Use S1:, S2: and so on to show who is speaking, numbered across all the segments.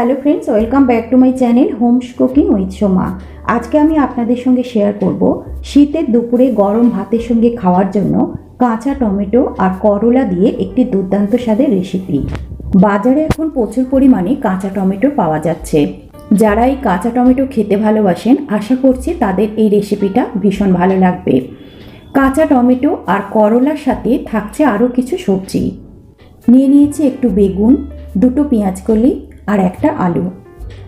S1: Hello friends welcome back to my channel homes cooking with Soma আজকে আমি আপনাদের সঙ্গে শেয়ার করব শীতের দুপুরে গরম ভাতের সঙ্গে খাওয়ার জন্য কাঁচা টমেটো আর করলা দিয়ে একটি দুর্দান্ত স্বাদের রেসিপি বাজারে এখন প্রচুর পরিমাণে কাঁচা টমেটো পাওয়া যাচ্ছে। যারা এই কাঁচা টমেটো খেতে ভালোবাসেন, আশা করছি তাদের এই রেসিপিটা ভীষণ ভালো লাগবে। কাঁচা টমেটো আর করলার সাথে থাকছে আরও কিছু সবজি। নিয়ে নিয়েছি একটু বেগুন, দুটো পেঁয়াজ কলি আর একটা আলু।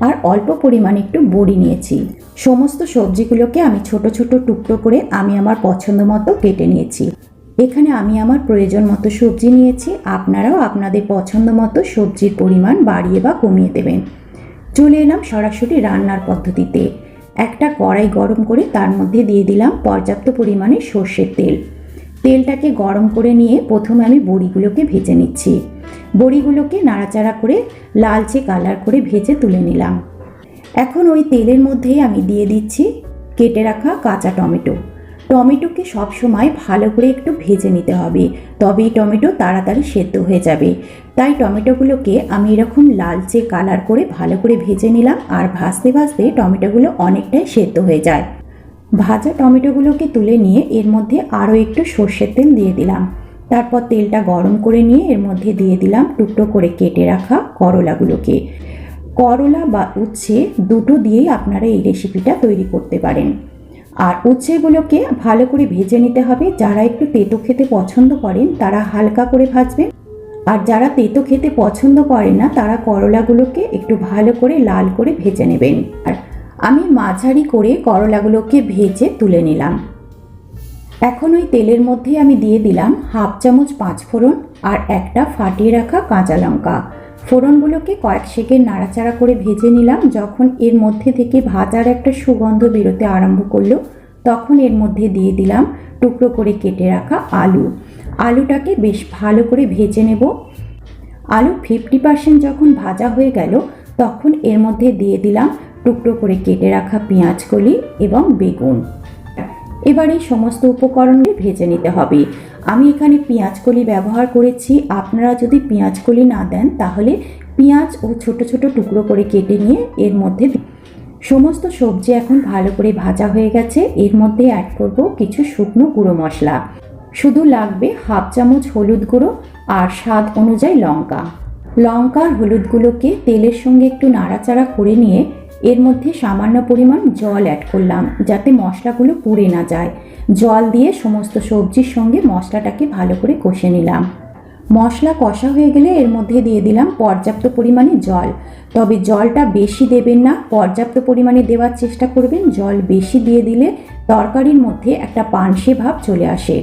S1: আর অল্প পরিমাণে একটু বড়ি নিয়েছি। সমস্ত সবজিগুলোকে আমি ছোট ছোট টুকরো করে আমি আমার পছন্দ মতো কেটে নিয়েছি। এখানে আমি আমার প্রয়োজন মতো সবজি নিয়েছি। আপনারাও আপনাদের পছন্দ মতো সবজির পরিমাণ বাড়িয়ে বা কমিয়ে দেবেন। চলে এলাম সরাসরি রান্নার পদ্ধতিতে। একটা কড়াই গরম করে তার মধ্যে দিয়ে দিলাম পর্যাপ্ত পরিমাণে সর্ষের তেল। তেলটাকে গরম করে নিয়ে প্রথমে আমি বড়িগুলোকে ভেজে নিচ্ছি। বড়িগুলোকে নাড়াচাড়া করে লালচে কালার করে ভেজে তুলে নিলাম। এখন ওই তেলের মধ্যেই আমি দিয়ে দিচ্ছি কেটে রাখা কাঁচা টমেটো। টমেটোকে সবসময় ভালো করে একটু ভেজে নিতে হবে, তবেই টমেটো তাড়াতাড়ি সেদ্ধ হয়ে যাবে। তাই টমেটোগুলোকে আমি এরকম লালচে কালার করে ভালো করে ভেজে নিলাম আর ভাজতে ভাজতে টমেটোগুলো অনেকটাই সেদ্ধ হয়ে যায়। ভাজা টমেটোগুলোকে তুলে নিয়ে এর মধ্যে আরও একটু সর্ষের তেল দিয়ে দিলাম। তারপর তেলটা গরম করে নিয়ে এর মধ্যে দিয়ে দিলাম টুকরো করে কেটে রাখা করলাগুলোকে। করলা বা উচ্ছে দুটো দিয়েই আপনারা এই রেসিপিটা তৈরি করতে পারেন। আর উচ্ছেগুলোকে ভালো করে ভেজে নিতে হবে। যারা একটু তেঁতো খেতে পছন্দ করেন, তারা হালকা করে ভাজবেন। আর যারা তেতো খেতে পছন্দ করেন না, তারা করলাগুলোকে একটু ভালো করে লাল করে ভেজে নেবেন। আর আমি মাঝারি করে করলাগুলোকে ভেজে তুলে নিলাম। এখন ওই তেলের মধ্যে আমি দিয়ে দিলাম হাফ চামচ পাঁচ ফোড়ন আর একটা ফাটিয়ে রাখা কাঁচা লঙ্কা। ফোড়নগুলোকে কয়েক সেকেন্ড নাড়াচাড়া করে ভেজে নিলাম। যখন এর মধ্যে থেকে ভাজার একটা সুগন্ধ বেরোতে আরম্ভ করল, তখন এর মধ্যে দিয়ে দিলাম টুকরো করে কেটে রাখা আলু। আলুটাকে বেশ ভালো করে ভেজে নেব। আলু ফিফটি পার্সেন্ট যখন ভাজা হয়ে গেল, তখন এর মধ্যে দিয়ে দিলাম টুকরো করে কেটে রাখা পেঁয়াজকলি এবং বেগুন। এবার এই সমস্ত উপকরণকে ভেজে নিতে হবে। আমি এখানে পেঁয়াজকলি ব্যবহার করেছি। আপনারা যদি পেঁয়াজকলি না দেন, তাহলে পেঁয়াজ ও ছোট ছোট টুকরো করে কেটে নিয়ে এর মধ্যে সমস্ত সবজি এখন ভালো করে ভাজা হয়ে গেছে। এর মধ্যে অ্যাড করব কিছু শুকনো গুঁড়ো মশলা। শুধু লাগবে হাফ চামচ হলুদ গুঁড়ো আর স্বাদ অনুযায়ী লঙ্কা। লঙ্কা হলুদগুলোকে তেলের সঙ্গে একটু নাড়াচাড়া করে নিয়ে এর মধ্যে সামান্য পরিমাণ জল অ্যাড করলাম, যাতে মশলাগুলো পুড়ে না যায়। জল দিয়ে সমস্ত সবজির সঙ্গে মশলাটাকে ভালো করে কষে নিলাম। মশলা কষা হয়ে গেলে এর মধ্যে দিয়ে দিলাম পর্যাপ্ত পরিমাণে জল। তবে জলটা বেশি দেবেন না, পর্যাপ্ত পরিমাণে দেওয়ার চেষ্টা করবেন। জল বেশি দিয়ে দিলে তরকারির মধ্যে একটা পানসে ভাব চলে আসে।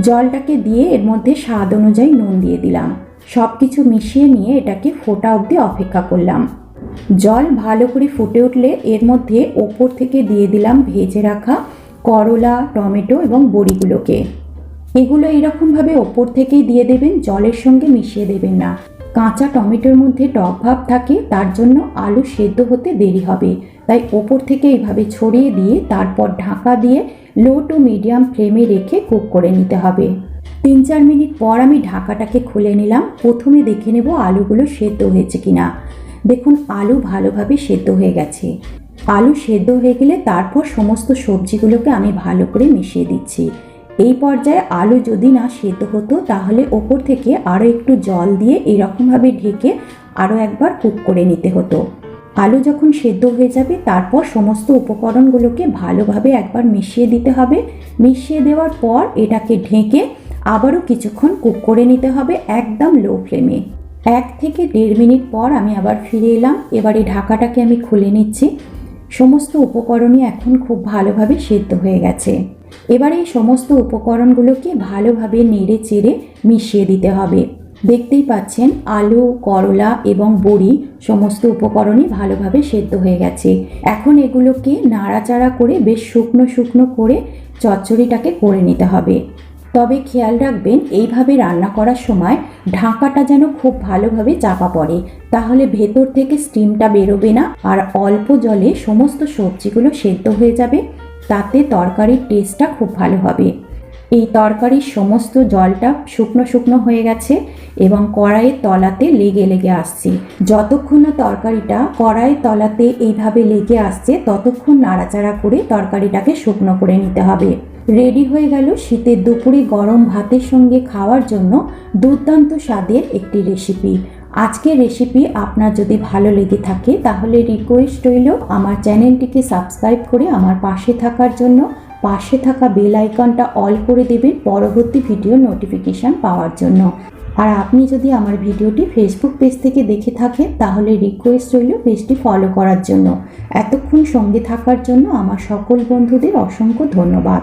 S1: জলটাকে দিয়ে এর মধ্যে স্বাদ অনুযায়ী নুন দিয়ে দিলাম। সব কিছু মিশিয়ে নিয়ে এটাকে ফোটা অবধি অপেক্ষা করলাম। জল ভালো করে ফুটে উঠলে এর মধ্যে ওপর থেকে দিয়ে দিলাম ভেজে রাখা করলা, টমেটো এবং বড়িগুলোকে। এগুলো এরকমভাবে ওপর থেকেই দিয়ে দেবেন, জলের সঙ্গে মিশিয়ে দেবেন না। কাঁচা টমেটোর মধ্যে টক ভাব থাকে, তার জন্য আলু সেদ্ধ হতে দেরি হবে। তাই ওপর থেকে এইভাবে ছড়িয়ে দিয়ে তারপর ঢাকা দিয়ে লো টু মিডিয়াম ফ্লেমে রেখে কুক করে নিতে হবে। তিন চার মিনিট পর আমি ঢাকাটাকে খুলে নিলাম। প্রথমে দেখে নেব আলুগুলো সেদ্ধ হয়েছে কিনা। দেখুন আলু ভালোভাবে সেদ্ধ হয়ে গেছে। আলু সেদ্ধ হয়ে গেলে তারপর সমস্ত সবজিগুলোকে আমি ভালো করে মিশিয়ে দিচ্ছি। এই পর্যায়ে আলু যদি না সেদ্ধ হতো তাহলে ওপর থেকে আরও একটু জল দিয়ে এরকমভাবে ঢেকে আরও একবার কুক করে নিতে হতো। আলু যখন সেদ্ধ হয়ে যাবে তারপর সমস্ত উপকরণগুলোকে ভালোভাবে একবার মিশিয়ে দিতে হবে। মিশিয়ে দেওয়ার পর এটাকে ঢেকে আবারও কিছুক্ষণ কুক করে নিতে হবে একদম লো ফ্লেমে। এক থেকে দেড় মিনিট পর আমি আবার ফিরে এলাম। এবারে ঢাকাটাকে আমি খুলে নিচ্ছি। সমস্ত উপকরণই এখন খুব ভালোভাবে সেদ্ধ হয়ে গেছে। এবারে এই সমস্ত উপকরণগুলোকে ভালোভাবে নেড়ে চেড়ে মিশিয়ে দিতে হবে। দেখতেই পাচ্ছেন, আলু, করলা এবং বড়ি সমস্ত উপকরণই ভালোভাবে সেদ্ধ হয়ে গেছে। এখন এগুলোকে নাড়াচাড়া করে বেশ শুকনো শুকনো করে চচ্চড়িটাকে করে নিতে হবে। তবে খেয়াল রাখবেন, এইভাবে রান্না করার সময় ঢাকাটা যেন খুব ভালোভাবে চাপা পড়ে। তাহলে ভেতর থেকে স্টিমটা বেরোবে না আর অল্প জলে সমস্ত সবজিগুলো সেদ্ধ হয়ে যাবে। তাতে তরকারির টেস্টটা খুব ভালো হবে। এই তরকারির সমস্ত জলটা শুকনো শুকনো হয়ে গেছে এবং কড়াইয়ের তলাতে লেগে লেগে আসছে। যতক্ষণ না তরকারিটা কড়াইয়ের তলাতে এইভাবে লেগে আসছে, ততক্ষণ নাড়াচাড়া করে তরকারিটাকে শুকনো করে নিতে হবে। রেডি হয়ে গেল শীতের দুপুরে গরম ভাতের সঙ্গে খাওয়ার জন্য দুর্দান্ত স্বাদের একটি রেসিপি আজকের রেসিপি আপনার যদি ভালো লেগে থাকে, তাহলে রিকোয়েস্ট রইল আমার চ্যানেলটিকে সাবস্ক্রাইব করে আমার পাশে থাকার জন্য। পাশে থাকা বেল আইকনটা অল করে দেবেন পরবর্তী ভিডিও নোটিফিকেশান পাওয়ার জন্য। আর আপনি যদি আমার ভিডিওটি ফেসবুক পেজ থেকে দেখে থাকেন, তাহলে রিকোয়েস্ট রইল পেজটি ফলো করার জন্য। এতক্ষণ সঙ্গে থাকার জন্য আমার সকল বন্ধুদের অসংখ্য ধন্যবাদ।